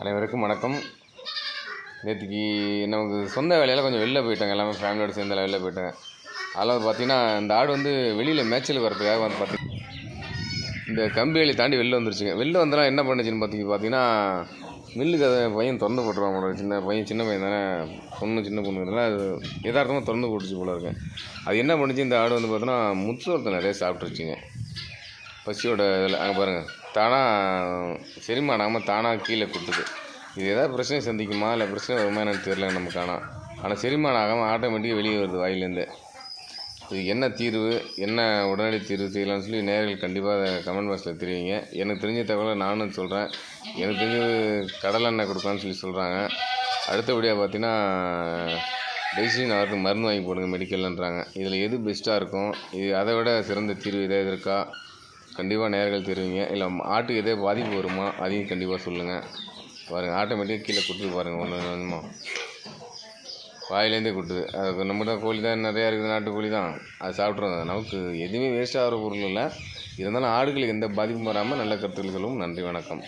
அனைவருக்கும் வணக்கம். நேற்றுக்கு நமக்கு சொந்த வேலையில் கொஞ்சம் வெளில போயிட்டாங்க. எல்லாமே ஃபேமிலியோட சேர்ந்து எல்லாம் வெளில போயிட்டாங்க. அதெல்லாம் பார்த்தீங்கன்னா இந்த ஆடு வந்து வெளியில் மேய்ச்சலுக்கு வரதுக்காக வந்து பார்த்திங்கன்னா இந்த கம்பி வேலி தாண்டி வெளில வந்துருச்சுங்க. வெளில வந்தெல்லாம் என்ன பண்ணுச்சுன்னு பார்த்தி பார்த்தீங்கன்னா மில்லுக்கு அதை பையன் திறந்து போட்டுருவான் போல சின்ன பையன் சின்ன பையன் தானே. பொண்ணு சின்ன பொண்ணுங்கிறதுனால அது யதார்த்தமாக திறந்து போட்டுச்சு போல இருக்கேன் அது என்ன பண்ணுச்சு இந்த ஆடு வந்து பார்த்தோன்னா முத்துவரத்தை நிறைய சாப்பிட்ருச்சுங்க பசியோட இதில் அங்கே பாருங்கள் தானாக செரிமானாமல் தானாக கீழே கொடுத்துது. இது எதாவது பிரச்சனை சந்திக்குமா? இல்லை பிரச்சனை வருமா எனக்கு தெரியல நமக்கு ஆனால் ஆனால் செரிமானம் ஆகாமல் ஆட்டோமேட்டிக்காக வெளியே வருது வாயிலேருந்து. இது என்ன தீர்வு? என்ன உடனடி தீர்வு செய்யலாம்னு சொல்லி நேரில் கண்டிப்பாக கமெண்ட் பாக்ஸில் தெரிவிங்க. எனக்கு தெரிஞ்ச தகவலை நானும் சொல்கிறேன் எனக்கு தெரிஞ்சது கடலெண்ணெய் கொடுக்கலான்னு சொல்லி சொல்கிறாங்க அடுத்தபடியாக பார்த்தீங்கன்னா டெசிஷன் அவருக்கு மருந்து வாங்கி போடுங்க மெடிக்கல்ன்றாங்க இதில் எது பெஸ்ட்டாக இருக்கும்? இது அதை விட சிறந்த தீர்வு எதாவது இருக்கா? கண்டிப்பாக நேர்கள் தெரிவிங்க. இல்லை ஆட்டுக்கு எதே பாதிப்பு வருமா? அதையும் கண்டிப்பாக சொல்லுங்கள் பாருங்கள் ஆட்டோமேட்டிக்காக கீழே கொடுத்து பாருங்கள் ஒன்று ஒன்றுமா வாயிலேருந்தே கொடுத்து அது நம்மகிட்ட கோழி தான் நிறையா இருக்குது நாட்டுக்கோழி தான். அது சாப்பிட்றோம் நமக்கு எதுவுமே வேஸ்ட் ஆகிற பொருள் இல்லை. இருந்தாலும் ஆடுகளுக்கு எந்த பாதிப்பும் வராமல் நல்ல கருத்துக்களும் நன்றி வணக்கம்.